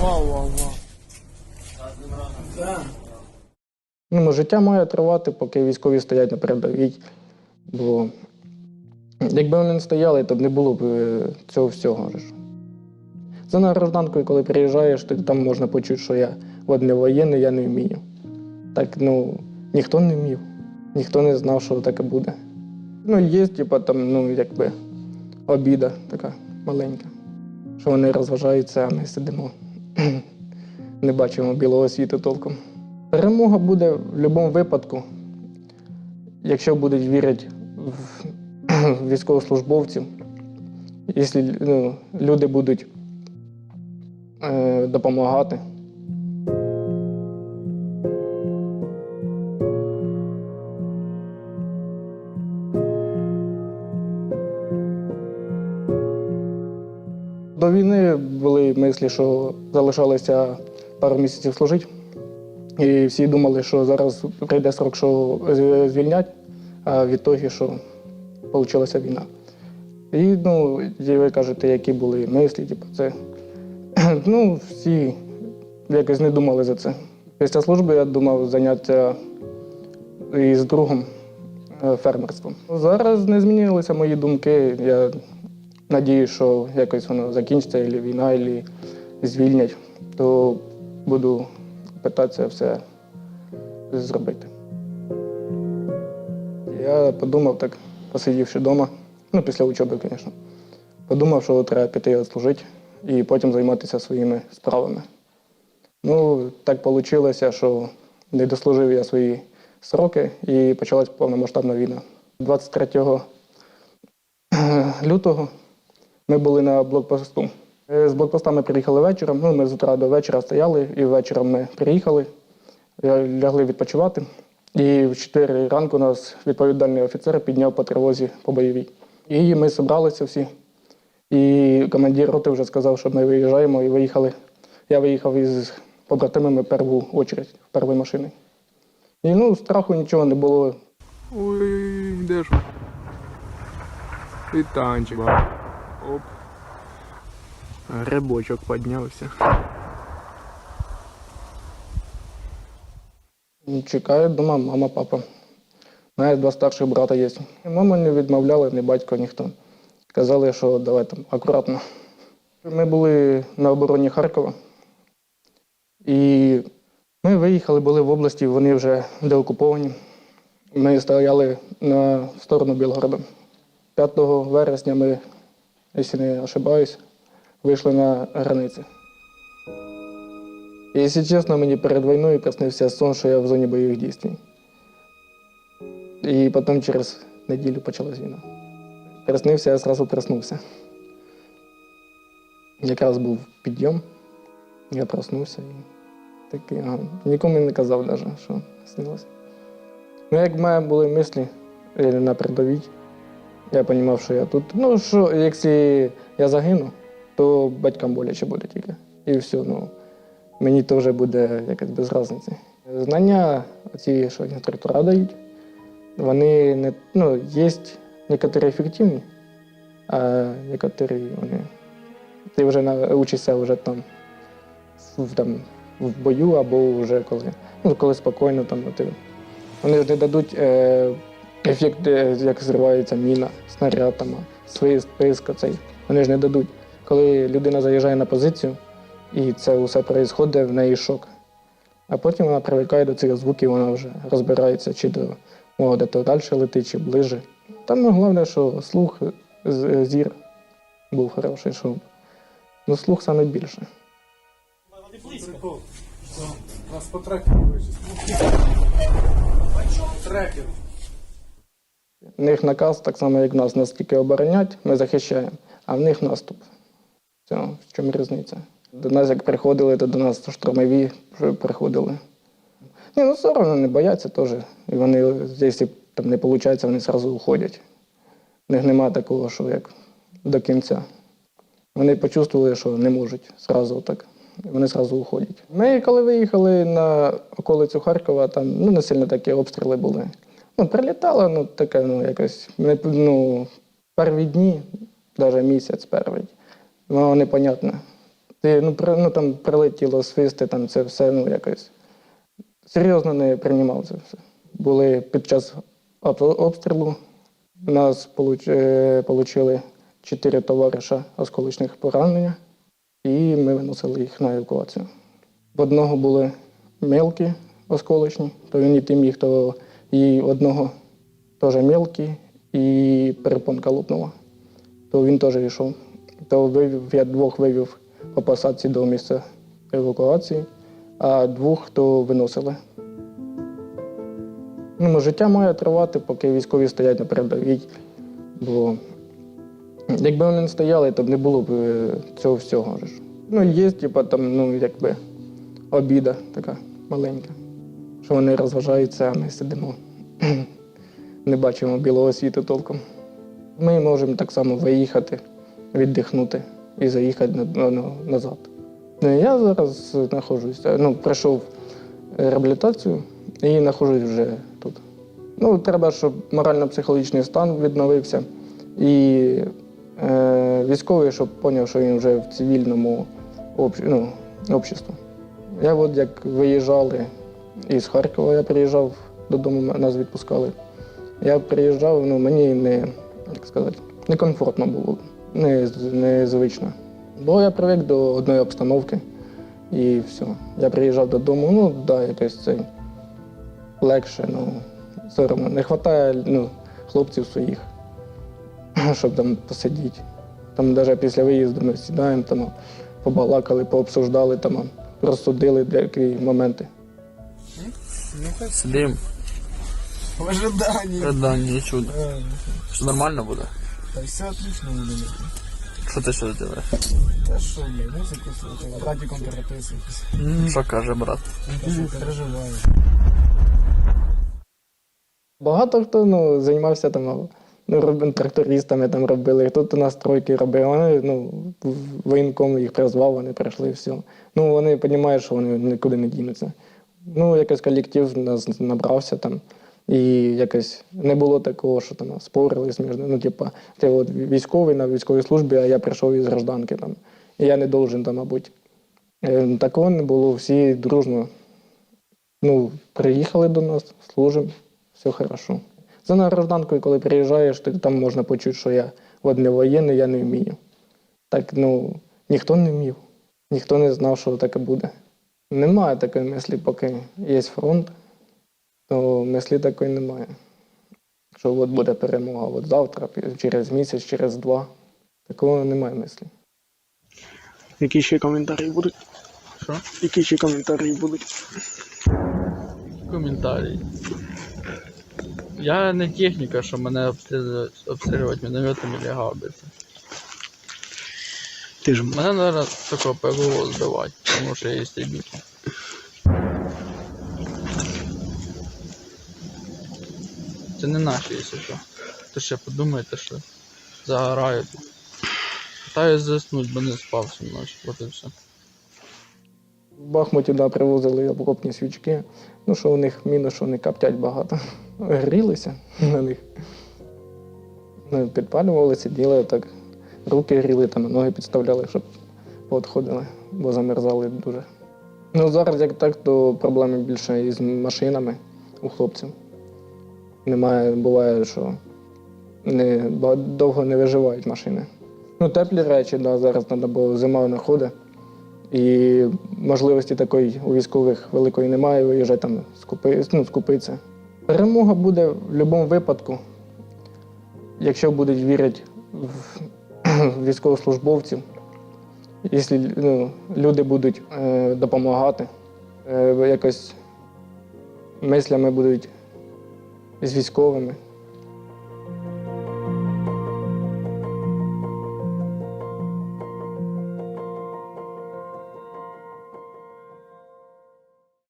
Вау, вау, вау. Ну, життя має тривати, поки військові стоять на передовій. Бо якби вони не стояли, то б не було б е, цього всього. За на гражданкою, коли приїжджаєш, то там можна почути, що я от не воєнний, я не вмію. Так, ну, ніхто не вмів, ніхто не знав, що таке буде. Ну, є, типу, там, ну, якби обіда така маленька, що вони розважаються, а ми сидимо, не бачимо білого світу толком. Перемога буде в будь-якому випадку, якщо будуть вірити в військовослужбовців, якщо ну, люди будуть е, допомагати. До війни були мислі, що залишалося пару місяців служити. І всі думали, що зараз прийде срок, що звільнять, а від того, що почалася війна. І ну, ви кажете, які були мислі, типу, це. Ну, всі якось не думали за це. Після служби я думав зайнятися із другом е, фермерством. Зараз не змінилися мої думки. Я надію, що якось воно закінчиться, і війна, і звільнять, то буду питатися все зробити. Я подумав так, посидівши вдома, ну після учоби, звісно, подумав, що треба піти відслужити і потім займатися своїми справами. Ну, так вийшло, що не дослужив я свої сроки і почалась повномасштабна війна. 23 лютого ми були на блокпосту. Е, З блокпоста ми приїхали вечором. Ну, ми з утра до вечора стояли, і вечором ми приїхали, е, лягли відпочивати. І в 4 ранку нас відповідальний офіцер підняв по тривозі по бойовій. І ми зібралися всі. І командир роти вже сказав, що ми виїжджаємо і виїхали. Я виїхав із побратимами перву очередь, в першої машини. І ну, страху нічого не було. Ой, де ж? І танчик. Оп. Грибочок піднявся. Чекаю вдома мама, папа. Мене два старших брата є. Мама не відмовляла, ні батько, ніхто. Казали, що давай там акуратно. Ми були на обороні Харкова. І ми виїхали, були в області, вони вже деокуповані. Ми стояли на сторону Білгорода. 5 вересня ми, якщо не ошибаюсь, вийшли на границі. І, Якщо чесно, мені перед війною приснився сон, що я в зоні бойових дій. І потім через неділю почалась війна. Приснився, я одразу проснувся. Якраз був підйом, я проснувся і такий, ага. нікому не казав навіть, що снилося. Ну, як в мене були мислі е, на передовій, я розумів, що я тут. Ну, що, якщо я загину, то батькам боляче буде тільки. І все, ну мені вже буде якось без різниці. Знання, ці, що інструктора дають, вони не ну, є некоторі ефективні, а некоторі вони. Ти вже навчишся вже там в, там, в бою або вже коли, ну, коли спокійно там. Ти, вони ж не дадуть е, ефект, е, як зривається міна, снаряд, там, свист, писк, цей. Вони ж не дадуть. Коли людина заїжджає на позицію, і це все відбувається, в неї шок. А потім вона привикає до цих звуків, вона вже розбирається, чи до мого де то далі летить, чи ближе. Там ну, головне, що слух, зір був хороший, що ну, слух саме більше. Нас по. Трекер. У них наказ, так само, як нас, нас тільки оборонять, ми захищаємо, а в них наступ. Все, в чому різниця? До нас як приходили, то до нас штурмові приходили. Ні, ну все одно не бояться теж. І вони, якщо там не виходить, вони одразу уходять. У них немає такого, що як до кінця. Вони почувствували, що не можуть зразу так. Вони зразу уходять. Ми, коли виїхали на околицю Харкова, там ну, не сильно такі обстріли були. Ну, прилітало, ну таке, ну, якось ну, перві дні, навіть місяць перший. воно непонятне. Ти, ну, при, ну, там прилетіло свисти, там це все, ну, якось. Серйозно не приймав це все. Були під час об- обстрілу. Нас отримали чотири товариша осколочних поранення, і ми виносили їх на евакуацію. В одного були мелкі осколочні, то він іти міг, то і одного теж мелкі, і перепонка лопнула. То він теж йшов. То вивів, я двох вивів по посадці до місця евакуації, а двох то виносили. Ну, життя має тривати, поки військові стоять на передовій. Бо якби вони не стояли, то б не було б е, цього всього. Ну, є, типа, там, ну, якби обіда така маленька, вони розважаються, а ми сидимо, не бачимо білого світу толком. Ми можемо так само виїхати, віддихнути і заїхати на- на- назад. Я зараз знаходжуся, ну, пройшов реабілітацію і знаходжусь вже тут. Ну, треба, щоб морально-психологічний стан відновився. І е, військовий, щоб зрозумів, що він вже в цивільному общ, ну. Я от як виїжджали із Харкова, я приїжджав додому, нас відпускали. Я приїжджав, ну мені не, як сказати, некомфортно було, не, незвично. Бо я привик до одної обстановки і все. Я приїжджав додому, ну да, якось це легше, ну все одно. Не вистачає ну, хлопців своїх, щоб там посидіти. Там навіть після виїзду ми сідаємо, там, побалакали, пообсуждали, там, розсудили деякі моменти. Ну Сидим, в ожидании. чудо. Э, Що нормально буде? Да все отлично буде. Що ти ще робиш? Та що, бля, музику слухаю, радиком переписуюсь. Що каже брат? Переживаю. Багато хто ну, займався там, ну, роб- трактористами там робили, хто-то настройки робив. Вони ну, воєнком їх призвав, вони прийшли все. Ну, вони розуміють, що вони нікуди не дінуться. Ну, якось колектив набрався там. І якось не було такого, що там спорились між ну, типа, ти от військовий на військовій службі, а я прийшов із гражданки там. І я не должен там, мабуть. Е, Такого не було, всі дружно ну, приїхали до нас, служимо, все хорошо. За на гражданкою, коли приїжджаєш, ти там можна почути, що я от не воєнний, я не вмію. Так, ну, ніхто не вмів, ніхто не знав, що таке буде. Немає такої мислі, поки є фронт, то мислі такої немає. Що от буде перемога от завтра, через місяць, через два. Такого немає мислі. Які ще коментарі будуть? Що? Які ще коментарі будуть? Коментарі. Я не техніка, що мене обстрілювати, мінометами чи гаубиці. Ти ж Мене, мабуть, такого ПВО збивати, тому що є стільки. Це не наші, якщо що. То ще подумайте, що загорають. Питаюсь заснуть, бо не спав всю ночь. От і все. В Бахмуті да, привозили окопні свічки. Ну, що у них мінус, що вони коптять багато. Грілися на них. Ну, підпалювали, сиділи так. Руки гріли, там ноги підставляли, щоб поотходили, бо замерзали дуже. Ну, зараз як так, то проблеми більше із машинами у хлопців. Немає, буває, що не, довго не виживають машини. Ну, теплі речі, да, зараз треба, бо зима находить. І можливості такої у військових великої немає, виїжджати там скупи, ну, скупитися. Перемога буде в будь-якому випадку, якщо будуть вірити в військовослужбовців, якщо ну, люди будуть е, допомагати, е, якось мислями будуть з військовими.